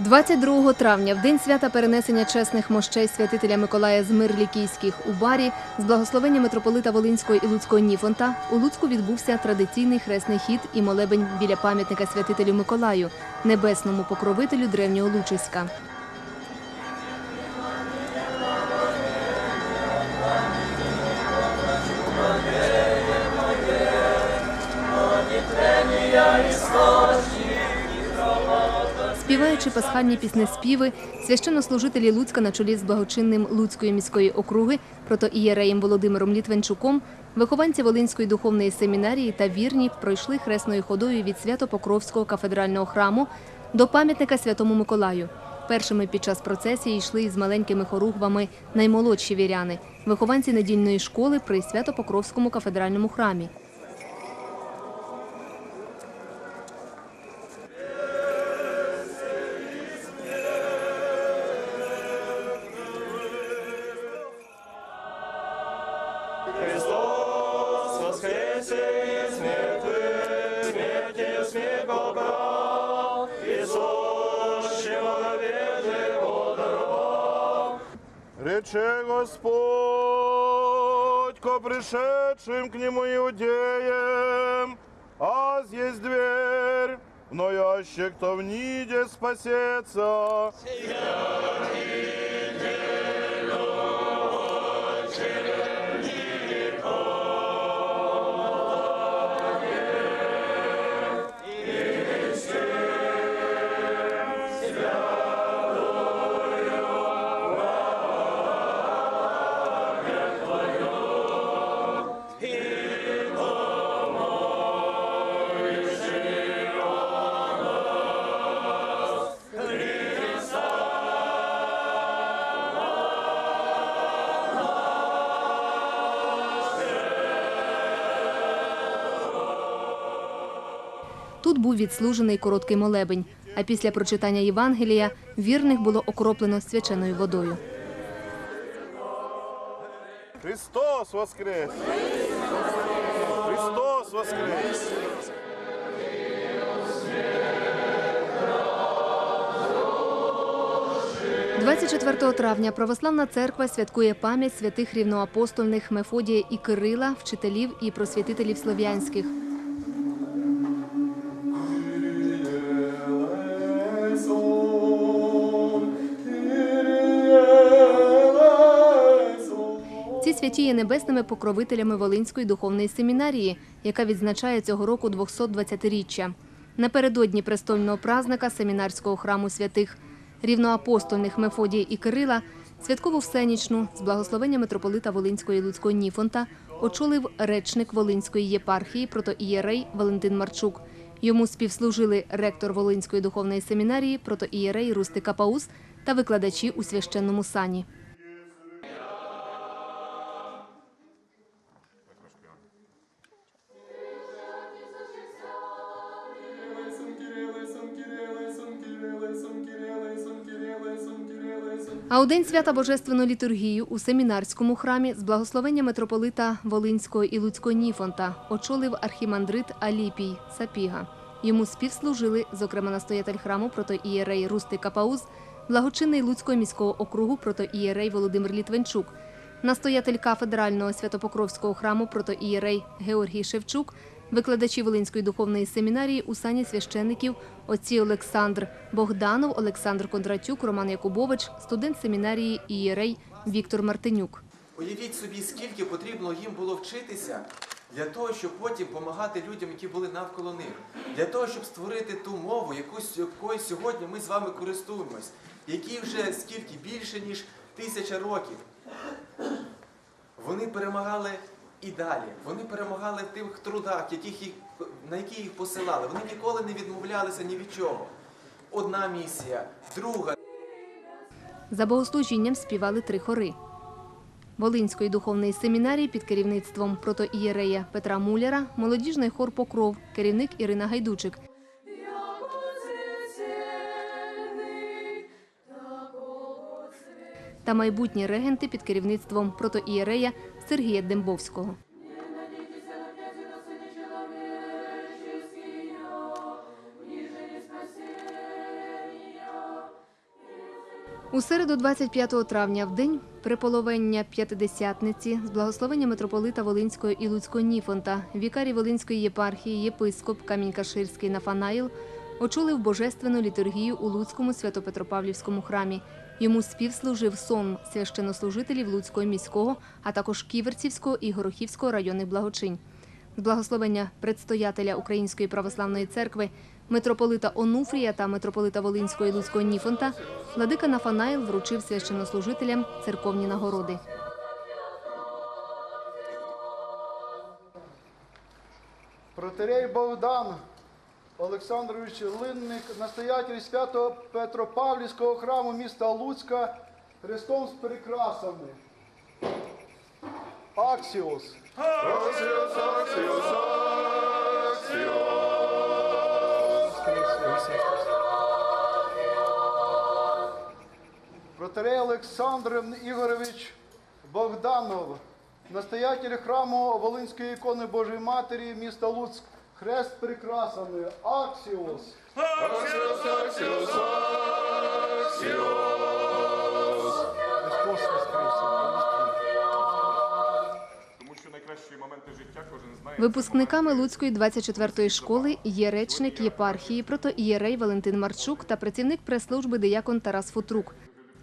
22 травня, в день свята перенесення чесних мощей святителя Миколая з мир Лікійських у барі, з благословення митрополита Волинського і Луцького Ніфонта, у Луцьку відбувся традиційний хресний хід і молебень біля пам'ятника святителю Миколаю, небесному покровителю древнього Лучиська. Співаючи пасхальні піснеспіви, священнослужителі Луцька на чолі з благочинним Луцької міської округи, протоієреєм Володимиром Літвенчуком, вихованці Волинської духовної семінарії та вірні пройшли хресною ходою від Свято-Покровського кафедрального храму до пам'ятника Святому Миколаю. Першими під час процесії йшли із маленькими хоругвами наймолодші віряни, вихованці недільної школи при Свято-Покровському кафедральному храмі. Господь ко пришедшим к Нему иудеям, аз есть дверь, но яще кто в ниде спасется. Тут був відслужений короткий молебень, а після прочитання Євангелія вірних було окроплено свяченою водою. Христос воскрес! Христос воскрес! 24 травня православна церква святкує пам'ять святих рівноапостольних Мефодія і Кирила, вчителів і просвітителів слов'янських. Святі є небесними покровителями Волинської духовної семінарії, яка відзначає цього року 220-річчя. Напередодні престольного празника семінарського храму святих рівноапостольних Мефодія і Кирила святкову всенічну з благословення митрополита Волинського і Ніфонта очолив речник Волинської єпархії протоієрей Валентин Марчук. Йому співслужили ректор Волинської духовної семінарії протоієрей Рустика Паус та викладачі у священному сані. А у день свята Божественну літургію у семінарському храмі з благословення митрополита Волинського і Луцького Ніфонта очолив архімандрит Аліпій Сапіга. Йому співслужили, зокрема, настоятель храму протоієрей Рустика Пауз, благочинний Луцького міського округу протоієрей Володимир Літвенчук, настоятель кафедрального святопокровського храму протоієрей Георгій Шевчук, викладачі Волинської духовної семінарії у сані священників отці Олександр Богданов, Олександр Кондратюк, Роман Якубович, студент семінарії Ієрей Віктор Мартинюк. Уявіть собі, скільки потрібно їм було вчитися для того, щоб потім допомагати людям, які були навколо них, для того, щоб створити ту мову, якою сьогодні ми з вами користуємось, якій вже скільки більше ніж тисяча років. Вони перемагали і далі. Вони перемагали в тих трудах, яких їх, на які їх посилали. Вони ніколи не відмовлялися ні від чого. Одна місія, друга, За богослужінням співали три хори. Волинської духовної семінарії під керівництвом протоієрея Петра Муляра, молодіжний хор Покров, керівник Ірина Гайдучик. Та майбутні регенти під керівництвом протоієрея Сергія Дембовського. У середу 25 травня, в день приполовення п'ятидесятниці, з благословення митрополита Волинського і Луцького Ніфонта, вікарій Волинської єпархії, єпископ Камінь-Каширський Нафанаїл очолив божественну літургію у Луцькому Свято-Петропавлівському храмі. Йому співслужив сон священнослужителів Луцького міського, а також Ківерцівського і Горохівського районних благочинь. З благословення предстоятеля Української православної церкви митрополита Онуфрія та митрополита Волинського і Луцького Ніфонта владика Нафанаїл вручив священнослужителям церковні нагороди. Протерей Богдан Олександрович Линник, настоятель свято Петропавлівського храму міста Луцька Христом з прикрасами. Аксіос. Аксіос, аксіос, Протерей Олександр Ігорович Богданов, настоятель храму Волинської ікони Божої Матері міста Луцьк. Хрест з прикрасами. Аксіос. Аксіос, аксіос, Христос. Тому що найкращі моменти життя кожен знає. Випускниками Луцької 24-ї школи є речник єпархії, протоієрей Валентин Марчук та працівник прес-служби диякон Тарас Футрук.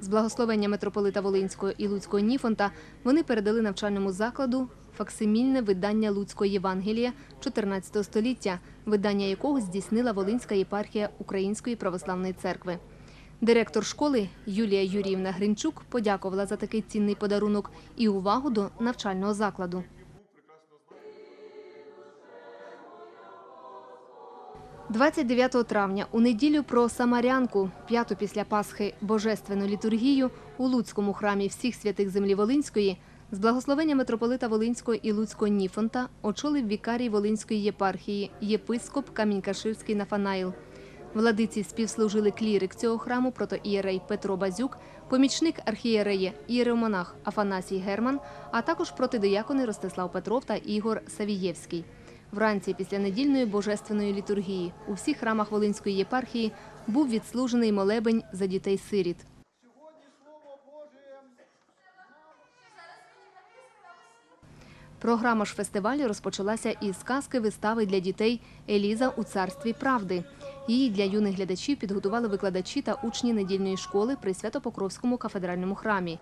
З благословення митрополита Волинського і Луцького Ніфонта вони передали навчальному закладу факсимільне видання Луцького Євангелія 14 століття, видання якого здійснила Волинська єпархія Української православної церкви. Директор школи Юлія Юріївна Гринчук подякувала за такий цінний подарунок і увагу до навчального закладу. 29 травня у неділю про Самарянку, п'яту після Пасхи божественну літургію у Луцькому храмі всіх святих землі Волинської з благословення митрополита Волинського і Луцького Ніфонта очолив вікарій Волинської єпархії, єпископ Камінь-Каширський Нафанаїл. Владиці співслужили клірик цього храму протоієрей Петро Базюк, помічник архієрея ієромонах Афанасій Герман, а також протидиякони Ростислав Петров та Ігор Савієвський. Вранці після недільної божественної літургії у всіх храмах Волинської єпархії був відслужений молебень за дітей-сиріт. Програма ж фестивалю розпочалася із сказки вистави для дітей Еліза у царстві правди. Її для юних глядачів підготували викладачі та учні недільної школи при Свято-Покровському кафедральному храмі.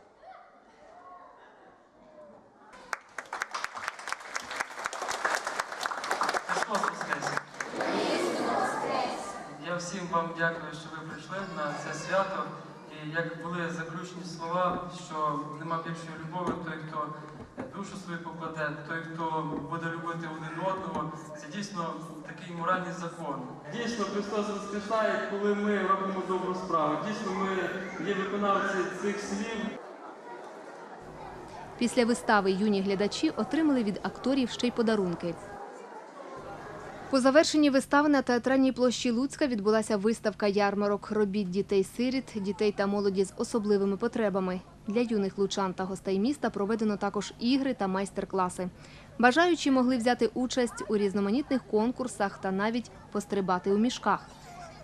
Христос Воскрес! Я всім вам дякую, що ви прийшли на це свято. І як були заключні слова, що нема більшої любові, той, хто душу свою покладе, той, хто буде любити один одного, це дійсно такий моральний закон. Дійсно, Христос воскресає, коли ми робимо добру справу. Дійсно, ми є виконавці цих слів. Після вистави юні глядачі отримали від акторів ще й подарунки. По завершенні вистави на театральній площі Луцька відбулася виставка ярмарок робіт дітей-сиріт, дітей та молоді з особливими потребами. Для юних лучан та гостей міста проведено також ігри та майстер-класи. Бажаючі могли взяти участь у різноманітних конкурсах та навіть пострибати у мішках.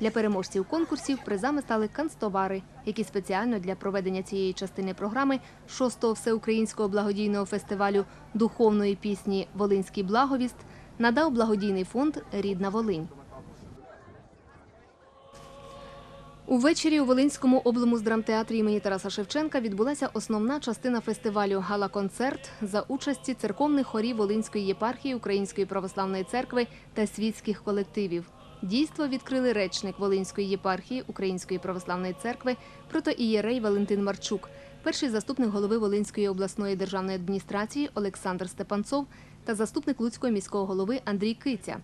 Для переможців конкурсів призами стали канцтовари, які спеціально для проведення цієї частини програми 6-го всеукраїнського благодійного фестивалю духовної пісні Волинський благовіст надав благодійний фонд Рідна Волинь. Увечері у Волинському облмуздрамтеатрі імені Тараса Шевченка відбулася основна частина фестивалю гала-концерт за участі церковних хорів Волинської єпархії Української православної церкви та світських колективів. Дійство відкрили речник Волинської єпархії Української православної церкви протоієрей Валентин Марчук, перший заступник голови Волинської обласної державної адміністрації Олександр Степанцов та заступник Луцького міського голови Андрій Киця.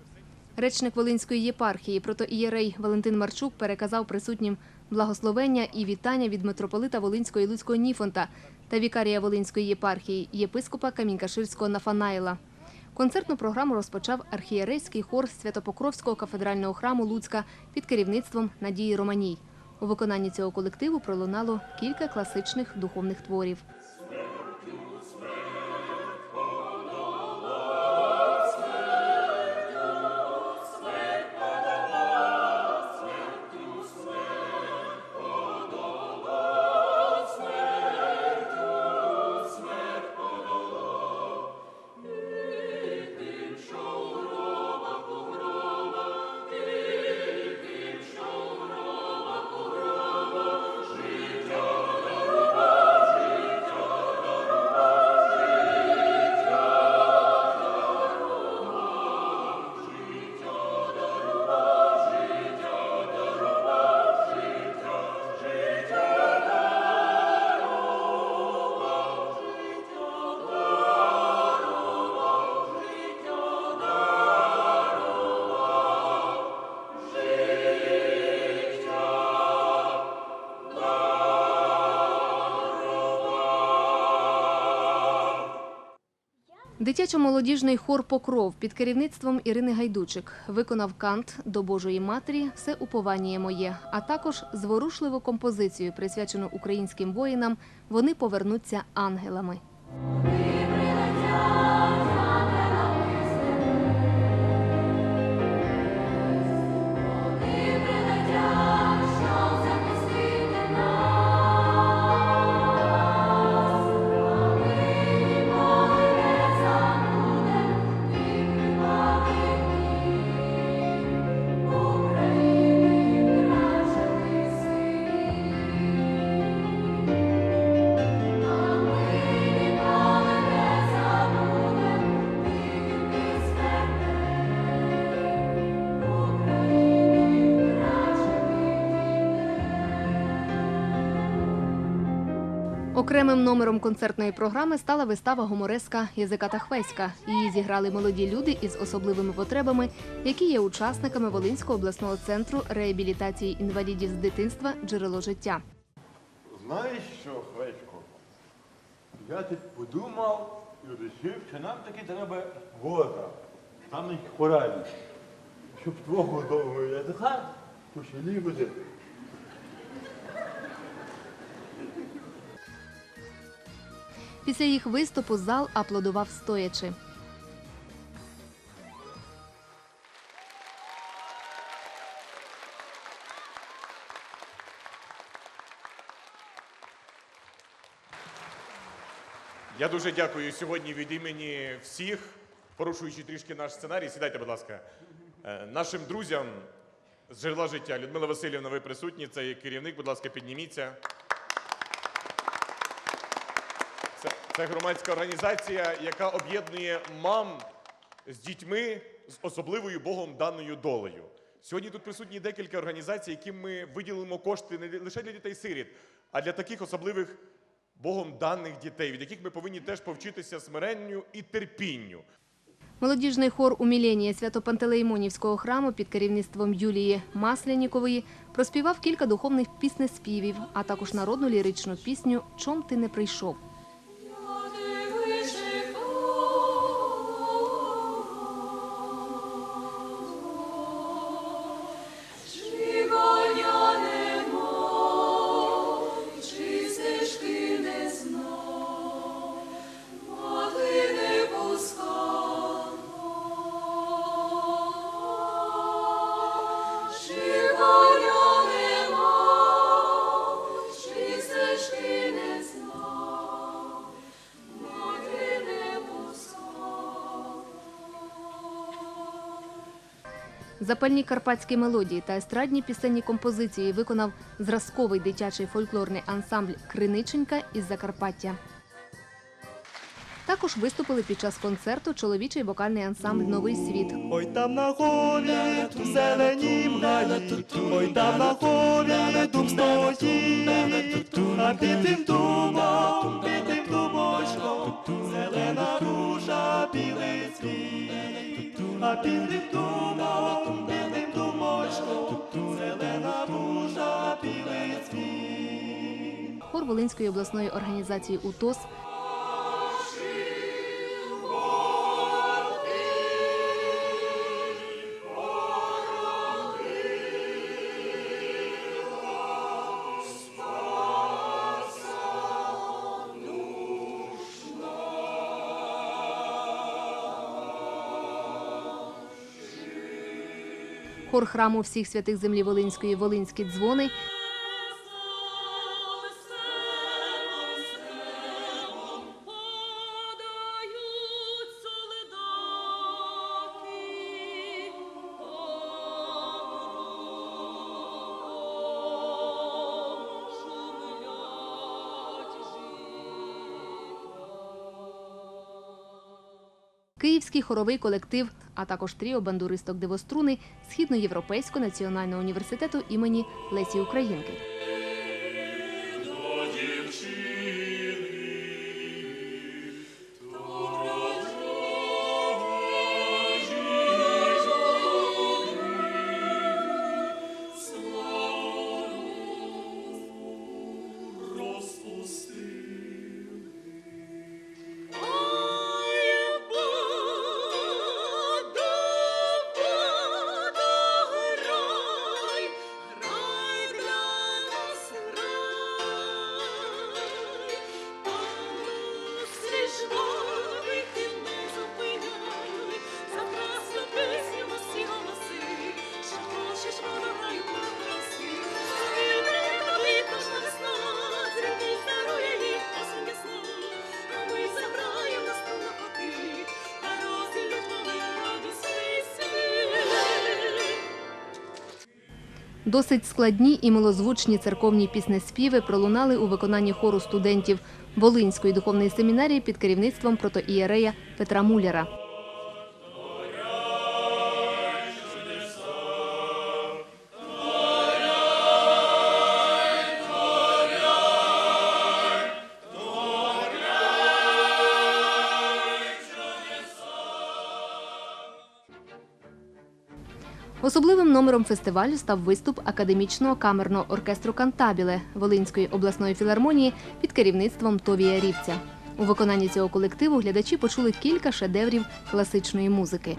Речник Волинської єпархії протоієрей Валентин Марчук переказав присутнім благословення і вітання від митрополита Волинського і Луцького Ніфонта та вікарія Волинської єпархії єпископа Камінькаширського Нафанаїла. Концертну програму розпочав архієрейський хор Святопокровського кафедрального храму Луцька під керівництвом Надії Романій. У виконанні цього колективу пролунало кілька класичних духовних творів. Дитячо-молодіжний хор Покров під керівництвом Ірини Гайдучик виконав кант до Божої Матері Все уповання моє, а також зворушливу композицію, присвячену українським воїнам. Вони повернуться ангелами. Окремим номером концертної програми стала вистава гумореска Язика та Хвеська. Її зіграли молоді люди із особливими потребами, які є учасниками Волинського обласного центру реабілітації інвалідів з дитинства Джерело життя. Знаєш що, Хвечко? Я тут подумав і вирішив, що нам таки треба воза, там хоралі, щоб твого довгого язика почали буде. Після їх виступу зал аплодував стоячи. Я дуже дякую сьогодні від імені всіх, порушуючи трішки наш сценарій. Сідайте, будь ласка. Е, Нашим друзям з джерела життя. Людмила Васильівна, ви присутні. Це є керівник. Будь ласка, підніміться. Це, громадська організація, яка об'єднує мам з дітьми з особливою Богом даною долею. Сьогодні тут присутні декілька організацій, яким ми виділимо кошти не лише для дітей-сиріт, а для таких особливих Богом даних дітей, від яких ми повинні теж повчитися смиренню і терпінню. Молодіжний хор умілєнія Свято-Пантелеймонівського храму під керівництвом Юлії Маслянікової проспівав кілька духовних піснеспівів, а також народну ліричну пісню Чом ти не прийшов. Запальні карпатські мелодії та естрадні пісенні композиції виконав зразковий дитячий фольклорний ансамбль Криниченька із Закарпаття. Також виступили під час концерту чоловічий вокальний ансамбль Новий світ. Ой там на горі, в зеленім гаї, ой там на горі, дуб стоїть, а під тим дубом, під тим дубочком, зелена ружа, білий цвіт, а під дубом, під. Хор Волинської обласної організації УТОС Хор храму всіх святих землі Волинської Волинські дзвони Київський хоровий колектив, а також тріо бандуристок дивоструни Східноєвропейського національного університету імені Лесі Українки. Досить складні і милозвучні церковні піснеспіви пролунали у виконанні хору студентів Волинської духовної семінарії під керівництвом протоієрея Петра Муляра. Особливим номером фестивалю став виступ академічного камерного оркестру Кантабіле Волинської обласної філармонії під керівництвом Товія Рівця. У виконанні цього колективу глядачі почули кілька шедеврів класичної музики.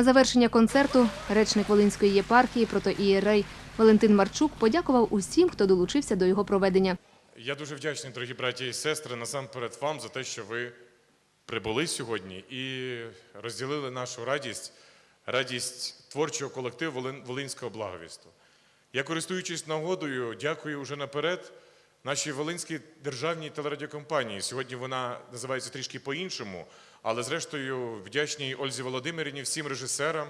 На завершення концерту речник Волинської єпархії протоієрей Валентин Марчук подякував усім, хто долучився до його проведення. Я дуже вдячний, дорогі браті і сестри, насамперед вам за те, що ви прибули сьогодні і розділили нашу радість, радість творчого колективу Волин- Волинського благовісту. Я, користуючись нагодою, дякую вже наперед нашій Волинській державній телерадіокомпанії. Сьогодні вона називається трішки по-іншому, але зрештою вдячній Ользі Володимирівні, всім режисерам,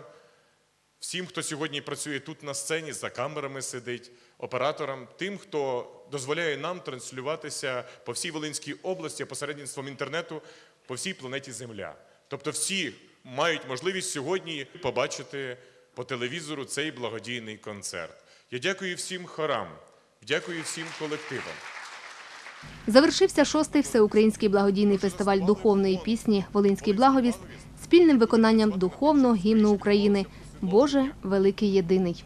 всім, хто сьогодні працює тут на сцені, за камерами сидить, операторам, тим, хто дозволяє нам транслюватися по всій Волинській області посередництвом інтернету по всій планеті Земля. Тобто всі мають можливість сьогодні побачити по телевізору цей благодійний концерт. Я дякую всім хорам, дякую всім колективам. Завершився шостий всеукраїнський благодійний фестиваль духовної пісні Волинський благовіст спільним виконанням духовного гімну України Боже великий єдиний.